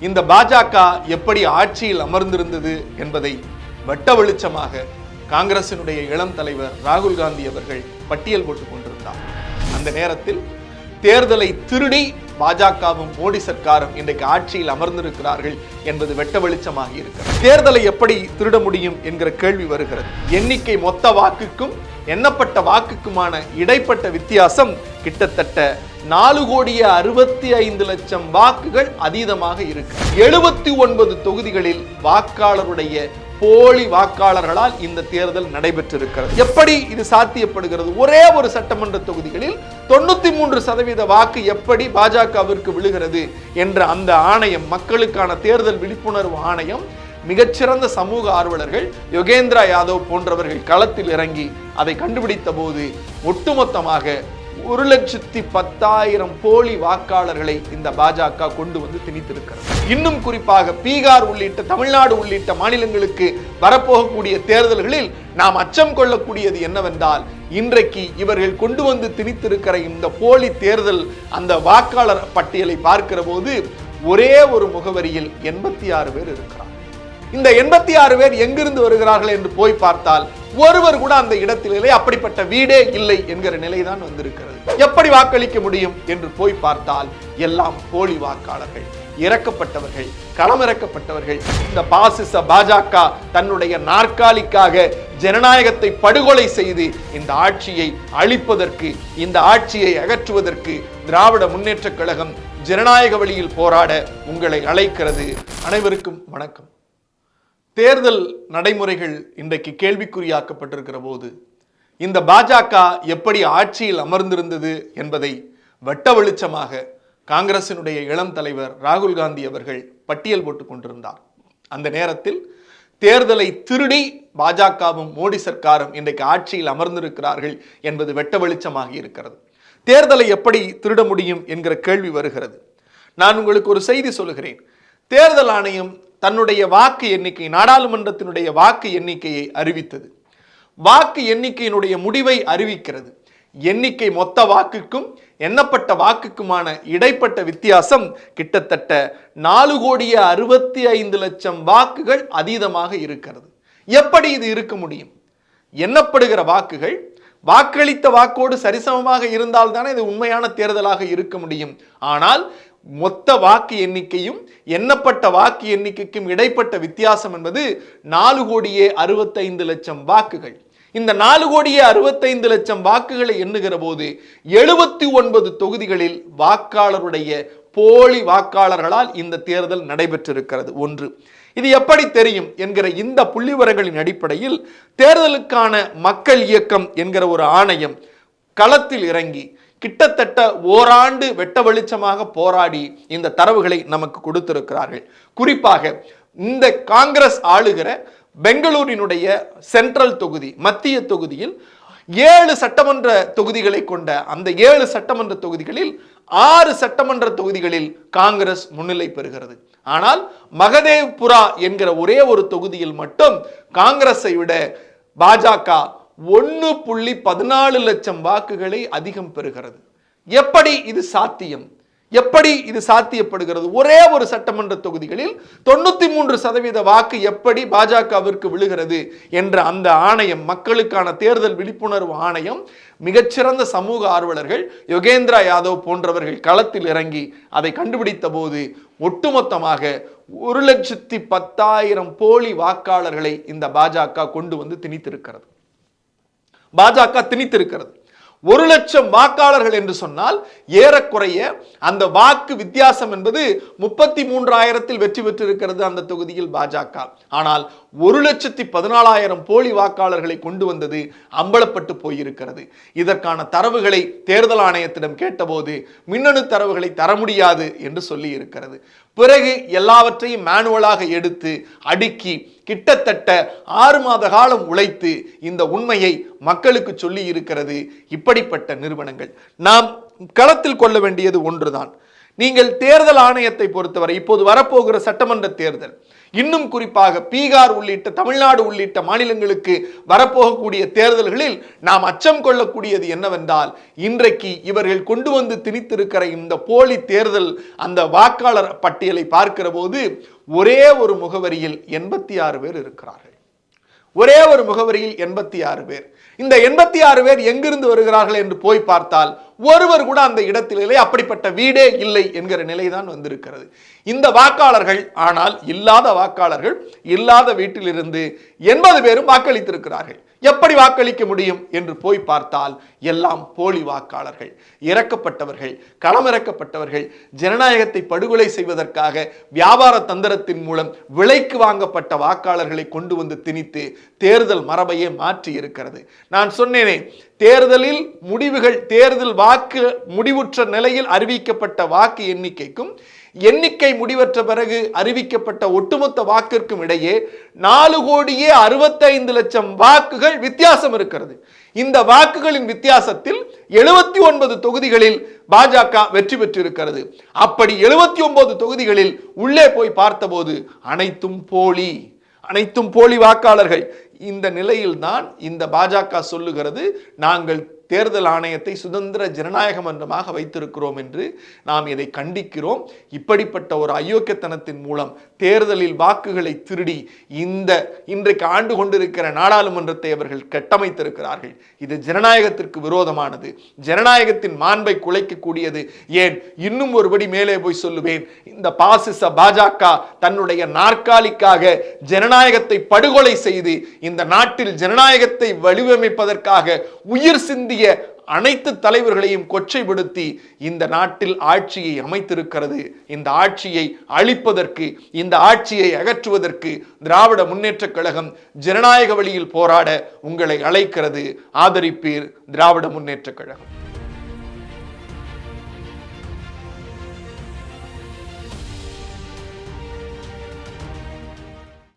இந்த பாஜக எப்படி ஆட்சியில் அமர்ந்திருந்தது என்பதை வெட்ட வெளிச்சமாக காங்கிரசினுடைய இளம் தலைவர் ராகுல் காந்தி அவர்கள் பட்டியல் போட்டுக் கொண்டிருந்தார். அந்த நேரத்தில் தேர்தலை திருடி பாஜகவும் மோடி சர்க்காரும் இன்றைக்கு ஆட்சியில் அமர்ந்திருக்கிறார்கள் என்பது வெட்ட வெளிச்சமாக இருக்கிறது. தேர்தலை எப்படி திருட முடியும் என்கிற கேள்வி வருகிறது. எண்ணிக்கை மொத்த வாக்குக்கும் எண்ணப்பட்ட வாக்குக்குமான இடைப்பட்ட வித்தியாசம் கிட்டத்தட்ட நாலு கோடியே அறுபத்தி ஐந்து லட்சம் வாக்குகள் அதீதமாக இருக்கு. எழுபத்தி ஒன்பது தொகுதிகளில் வாக்காளருடைய போலி வாக்காளர்களால் இந்த தேர்தல் நடைபெற்றிருக்கிறது. எப்படி இது சாத்தியப்படுகிறது? ஒரே ஒரு சட்டமன்ற தொகுதிகளில் தொண்ணூத்தி மூன்று சதவீத வாக்கு எப்படி பாஜகவிற்கு விழுகிறது என்ற அந்த ஆணையம் மக்களுக்கான தேர்தல் விழிப்புணர்வு ஆணையம் மிகச்சிறந்த சமூக ஆர்வலர்கள் யோகேந்திரா யாதவ் போன்றவர்கள் களத்தில் இறங்கி அதை கண்டுபிடித்த போது ஒட்டுமொத்தமாக ஒரு லட்சத்தி பத்தாயிரம் போலி வாக்காளர்களை இந்த பாஜக கொண்டு வந்து திணித்திருக்கிறது. இன்னும் குறிப்பாக பீகார் உள்ளிட்ட தமிழ்நாடு உள்ளிட்ட மாநிலங்களுக்கு வரப்போகக்கூடிய தேர்தல்களில் நாம் அச்சம் கொள்ளக்கூடியது என்னவென்றால் இன்றைக்கு இவர்கள் கொண்டு வந்து திணித்திருக்கிற இந்த போலி தேர்தல் அந்த வாக்காளர் பட்டியலை பார்க்கிற போது ஒரே ஒரு முகவரியில் எண்பத்தி ஆறு பேர் இருக்கிறார் இந்த எண்பத்தி ஆறு பேர் எங்கிருந்து வருகிறார்கள் என்று போய் பார்த்தால் ஒருவர் கூட அந்த இடத்தில் இல்லை அப்படிப்பட்ட வீடே இல்லை என்கிற நிலைதான் வந்திருக்கிறது. எப்படி வாக்களிக்க முடியும் என்று போய் பார்த்தால் எல்லாம் போலி வாக்காளர்கள் இறக்கப்பட்டவர்கள் களமிறக்கப்பட்டவர்கள். இந்த பாசிச பாஜக தன்னுடைய நாற்காலிக்காக ஜனநாயகத்தை படுகொலை செய்து இந்த ஆட்சியை அழிப்பதற்கு இந்த ஆட்சியை அகற்றுவதற்கு திராவிட முன்னேற்றக் கழகம் ஜனநாயக வழியில் போராட உங்களை அழைக்கிறது. அனைவருக்கும் வணக்கம். தேர்தல் நடைமுறைகள் இன்றைக்கு கேள்விக்குறியாக்கப்பட்டிருக்கிற போது இந்த பாஜக எப்படி ஆட்சியில் அமர்ந்திருந்தது என்பதை வெட்ட வெளிச்சமாக காங்கிரசினுடைய இளம் தலைவர் ராகுல் காந்தி அவர்கள் பட்டியல் போட்டுக் கொண்டிருந்தார். அந்த நேரத்தில் தேர்தலை திருடி பாஜகவும் மோடி சர்க்காரும் இன்றைக்கு ஆட்சியில் அமர்ந்திருக்கிறார்கள் என்பது வெட்ட வெளிச்சமாகி இருக்கிறது. தேர்தலை எப்படி திருட முடியும் என்கிற கேள்வி வருகிறது. நான் உங்களுக்கு ஒரு செய்தி சொல்லுகிறேன். தேர்தல் ஆணையம் தன்னுடைய வாக்கு எண்ணிக்கை நாடாளுமன்றத்தினுடைய வாக்கு எண்ணிக்கையை அறிவித்தது. வாக்கு எண்ணிக்கையினுடைய முடிவை அறிவிக்கிறது. எண்ணிக்கை மொத்த வாக்குக்கும் எண்ணப்பட்ட வாக்குக்குமான இடைப்பட்ட வித்தியாசம் கிட்டத்தட்ட நாலு கோடியே அறுபத்தி ஐந்து லட்சம் வாக்குகள் அதீதமாக இருக்கிறது. எப்படி இது இருக்க முடியும்? எண்ணப்படுகிற வாக்குகள் வாக்களித்த வாக்கோடு சரிசமமாக இருந்தால் தானே இது உண்மையான தேர்தலாக இருக்க முடியும். ஆனால் மொத்த வாக்கு எண்ணிக்கையும் எண்ணப்பட்ட வாக்கு எண்ணிக்கைக்கும் இடைப்பட்ட வித்தியாசம் என்பது நாலு கோடியே அறுபத்தைந்து லட்சம் வாக்குகள். இந்த நாலு கோடியே அறுபத்தைந்து லட்சம் வாக்குகளை எண்ணுகிற போது எழுபத்தி ஒன்பது தொகுதிகளில் வாக்காளருடைய போலி வாக்காளர்களால் இந்த தேர்தல் நடைபெற்றிருக்கிறது. ஒன்று. இது எப்படி தெரியும் என்கிற இந்த புள்ளிவரங்களின் அடிப்படையில் தேர்தலுக்கான மக்கள் இயக்கம் என்கிற ஒரு ஆணையம் களத்தில் இறங்கி கிட்டத்தட்ட ஓராண்டு வெட்ட வெளிச்சமாக போராடி இந்த தரவுகளை நமக்கு கொடுத்திருக்கிறார்கள். குறிப்பாக இந்த காங்கிரஸ் ஆளுகிற பெங்களூரினுடைய சென்ட்ரல் தொகுதி மத்திய தொகுதியில் ஏழு சட்டமன்ற தொகுதிகளை கொண்ட அந்த ஏழு சட்டமன்ற தொகுதிகளில் ஆறு சட்டமன்ற தொகுதிகளில் காங்கிரஸ் முன்னிலை பெறுகிறது. ஆனால் மகதேவ்புரா என்கிற ஒரே ஒரு தொகுதியில் மட்டும் காங்கிரஸை விட பாஜக ஒன்று புள்ளி பதினாலு லட்சம் வாக்குகளை அதிகம் பெறுகிறது. எப்படி இது சாத்தியம்? எப்படி இது சாத்தியப்படுகிறது? ஒரே ஒரு சட்டமன்ற தொகுதிகளில் தொண்ணூத்தி மூன்று சதவீத வாக்கு எப்படி பாஜகவிற்கு விழுகிறது என்ற அந்த ஆணையம் மக்களுக்கான தேர்தல் விழிப்புணர்வு ஆணையம் மிகச்சிறந்த சமூக ஆர்வலர்கள் யோகேந்திரா யாதவ் போன்றவர்கள் களத்தில் இறங்கி அதை கண்டுபிடித்த போது ஒட்டுமொத்தமாக ஒரு லட்சத்தி பத்தாயிரம் போலி வாக்காளர்களை இந்த பாஜக கொண்டு வந்து திணித்திருக்கிறது. பாஜக திணித்திருக்கிறது. ஒரு லட்சம் வாக்காளர்கள் என்று சொன்னால் ஏறக்குறைய அந்த வாக்கு வித்தியாசம் என்பது முப்பத்தி மூன்றாயிரத்தில் வெற்றி பெற்றிருக்கிறது அந்த தொகுதியில் பாஜக. ஆனால் ஒரு லட்சத்தி பதினாலாயிரம் போலி வாக்காளர்களை கொண்டு வந்தது அம்பலப்பட்டு போயிருக்கிறது. இதற்கான தரவுகளை தேர்தல் ஆணையத்திடம் கேட்டபோது மின்னணு தரவுகளை தர முடியாது என்று சொல்லி இருக்கிறது பிறகு எல்லாவற்றையும் மேனுவலாக எடுத்து அடுக்கி கிட்டத்தட்ட ஆறு மாத காலம் உழைத்து இந்த உண்மையை மக்களுக்கு சொல்லி இருக்கிறது இப்படிப்பட்ட நிறுவனங்கள். நாம் களத்தில் கொள்ள வேண்டியது ஒன்றுதான். நீங்கள் தேர்தல் ஆணையத்தை பொறுத்தவரை இப்போது வரப்போகிற சட்டமன்ற தேர்தல் இன்னும் குறிப்பாக பீகார் உள்ளிட்ட தமிழ்நாடு உள்ளிட்ட மாநிலங்களுக்கு வரப்போகக்கூடிய தேர்தல்களில் நாம் அச்சம் கொள்ளக்கூடியது என்னவென்றால் இன்றைக்கு இவர்கள் கொண்டு வந்து திணித்திருக்கிற இந்த போலி தேர்தல் அந்த வாக்காளர் பட்டியலை பார்க்கிற போது ஒரே ஒரு முகவரியில் எண்பத்தி ஆறு பேர் இருக்கிறார்கள். ஒரே ஒரு முகவரியில் எண்பத்தி ஆறு பேர். இந்த எண்பத்தி ஆறு பேர் எங்கிருந்து வருகிறார்கள் என்று போய் பார்த்தால் ஒருவர் கூட அந்த இடத்திலே அப்படிப்பட்ட வீடே இல்லை என்கிற நிலைதான் வந்திருக்கிறது. இந்த வாக்காளர்கள் ஆனால் இல்லாத வாக்காளர்கள் இல்லாத வீட்டிலிருந்து எண்பது பேரும் வாக்களித்திருக்கிறார்கள். எப்படி வாக்களிக்க முடியும் என்று போய் பார்த்தால் எல்லாம் போலி வாக்காளர்கள். இறக்கப்பட்டவர்கள் களமிறக்கப்பட்டவர்கள் ஜனநாயகத்தை படுகொலை செய்வதற்காக வியாபார தந்திரத்தின் மூலம் விலைக்கு வாங்கப்பட்ட வாக்காளர்களை கொண்டு வந்து திணித்து தேர்தல் மரபையே மாற்றி இருக்கிறது நான் சொன்னேனே தேர்தலில் முடிவுகள் தேர்தல் வாக்கு முடிவுற்ற நிலையில் அறிவிக்கப்பட்ட வாக்கு எண்ணிக்கைக்கும் எண்ணிக்கை முடிவற்ற பிறகு அறிவிக்கப்பட்ட ஒட்டுமொத்த வாக்கிற்கும் இடையே நாலு கோடியே அறுபத்தைந்து லட்சம் வாக்குகள் வித்தியாசம் இருக்கிறது. இந்த வாக்குகளின் வித்தியாசத்தில் எழுபத்தி ஒன்பது தொகுதிகளில் பாஜக வெற்றி பெற்றிருக்கிறது. அப்படி எழுபத்தி ஒன்பது தொகுதிகளில் உள்ளே போய் பார்த்தபோது அனைத்தும் போலி. அனைத்தும் போலி வாக்காளர்கள். இந்த நிலையில்தான் இந்த பாஜக சொல்லுகிறது நாங்கள் தேர்தல் ஆணையத்தை சுதந்திர ஜனநாயக மன்றமாக வைத்திருக்கிறோம் என்று நாம் இதை கண்டிக்கிறோம். இப்படிப்பட்ட ஒரு அயோக்கியத்தனத்தின் மூலம் தேர்தலில் வாக்குகளை திருடி இந்த இன்றைக்கு ஆண்டு கொண்டிருக்கிற நாடாளுமன்றத்தை அவர்கள் கட்டமைத்திருக்கிறார்கள். இது ஜனநாயகத்திற்கு விரோதமானது. ஜனநாயகத்தின் மாண்பை குலைக்கக்கூடியது. ஏன்? இன்னும் ஒருபடி மேலே போய் சொல்லுவேன். இந்த பாசிச பாஜக தன்னுடைய நாற்காலிக்காக ஜனநாயகத்தை படுகொலை செய்து இந்த நாட்டில் ஜனநாயகத்தை வடிவமைப்பதற்காக உயிர் சிந்திய அனைத்து தலைவர்களையும் கொச்சைப்படுத்தி இந்த நாட்டில் ஆட்சியை அமைத்திருக்கிறது. இந்த ஆட்சியை அழிப்பதற்கு இந்த ஆட்சியை அகற்றுவதற்கு திராவிட முன்னேற்றக் கழகம் ஜனநாயக வழியில் போராட உங்களை அழைக்கிறது. ஆதரிப்பீர் திராவிட முன்னேற்றக் கழகம்.